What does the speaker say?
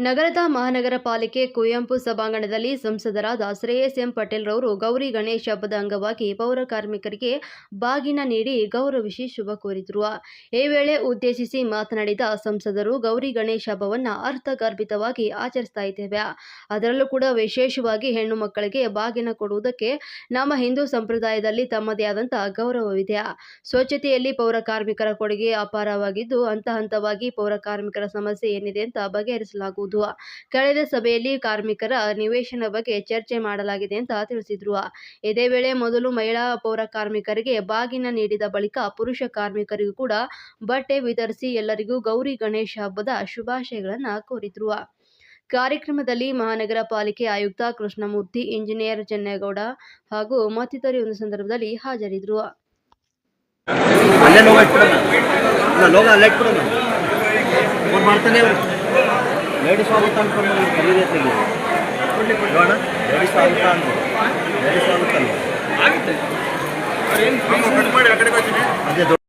ನಗರದ ಮಹಾನಗರ ಪಾಲಿಕೆ ಕುವೆಂಪು ಸಭಾಂಗಣದಲ್ಲಿ ಸಂಸದರಾದ ಶ್ರೇಯಸ್ ಎಂ ಪಟೇಲ್ ರವರು ಗೌರಿ ಗಣೇಶ ಹಬ್ಬದ ಅಂಗವಾಗಿ ಪೌರ ಕಾರ್ಮಿಕರಿಗೆ ಬಾಗಿನ ನೀಡಿ ಗೌರವಿಸಿ ಶುಭ ಕೋರಿದರು. ಈ ವೇಳೆ ಉದ್ದೇಶಿಸಿ ಮಾತನಾಡಿದ ಸಂಸದರು, ಗೌರಿ ಗಣೇಶ ಹಬ್ಬವನ್ನು ಅರ್ಥಗರ್ಭಿತವಾಗಿ ಆಚರಿಸ್ತಾ ಇದ್ದೇವೆ. ಅದರಲ್ಲೂ ಕೂಡ ವಿಶೇಷವಾಗಿ ಹೆಣ್ಣು ಮಕ್ಕಳಿಗೆ ಬಾಗಿನ ಕೊಡುವುದಕ್ಕೆ ನಮ್ಮ ಹಿಂದೂ ಸಂಪ್ರದಾಯದಲ್ಲಿ ತಮ್ಮದೇ ಆದಂತಹ ಗೌರವವಿದೆ. ಸ್ವಚ್ಛತೆಯಲ್ಲಿ ಪೌರ ಕಾರ್ಮಿಕರ ಕೊಡುಗೆ ಅಪಾರವಾಗಿದ್ದು, ಹಂತ ಹಂತವಾಗಿ ಪೌರ ಕಾರ್ಮಿಕರ ಸಮಸ್ಯೆ ಏನಿದೆ ಅಂತ ಬಗೆಹರಿಸಲಾಗುವುದು. ಕಳೆದ ಸಭೆಯಲ್ಲಿ ಕಾರ್ಮಿಕರ ನಿವೇಶನ ಬಗ್ಗೆ ಚರ್ಚೆ ಮಾಡಲಾಗಿದೆ ಅಂತ ತಿಳಿಸಿದ್ರು. ಇದೇ ವೇಳೆ ಮೊದಲು ಮಹಿಳಾ ಪೌರ ಕಾರ್ಮಿಕರಿಗೆ ಬಾಗಿನ ನೀಡಿದ ಬಳಿಕ ಪುರುಷ ಕಾರ್ಮಿಕರಿಗೂ ಕೂಡ ಬಟ್ಟೆ ವಿತರಿಸಿ ಎಲ್ಲರಿಗೂ ಗೌರಿ ಗಣೇಶ ಹಬ್ಬದ ಶುಭಾಶಯಗಳನ್ನು ಕೋರಿದ್ರು. ಕಾರ್ಯಕ್ರಮದಲ್ಲಿ ಮಹಾನಗರ ಪಾಲಿಕೆ ಆಯುಕ್ತ ಕೃಷ್ಣಮೂರ್ತಿ, ಇಂಜಿನಿಯರ್ ಚೆನ್ನೇಗೌಡ ಹಾಗೂ ಮತ್ತಿತರರು ಒಂದು ಸಂದರ್ಭದಲ್ಲಿ ಹಾಜರಿದ್ದರು ಲೇಡೀಸ್ ಆಗುತ್ತಾ ಅನ್ಕೊಂಡು ಕರೀರಿ ತೆಗಿ ನೋಡೋಣ. ಲೇಡೀಸ್ ಆಗುತ್ತಾ ಅಂದ್ರು? ಲೇಡೀಸ್ ಆಗುತ್ತಲ್ಲ ಅದೇ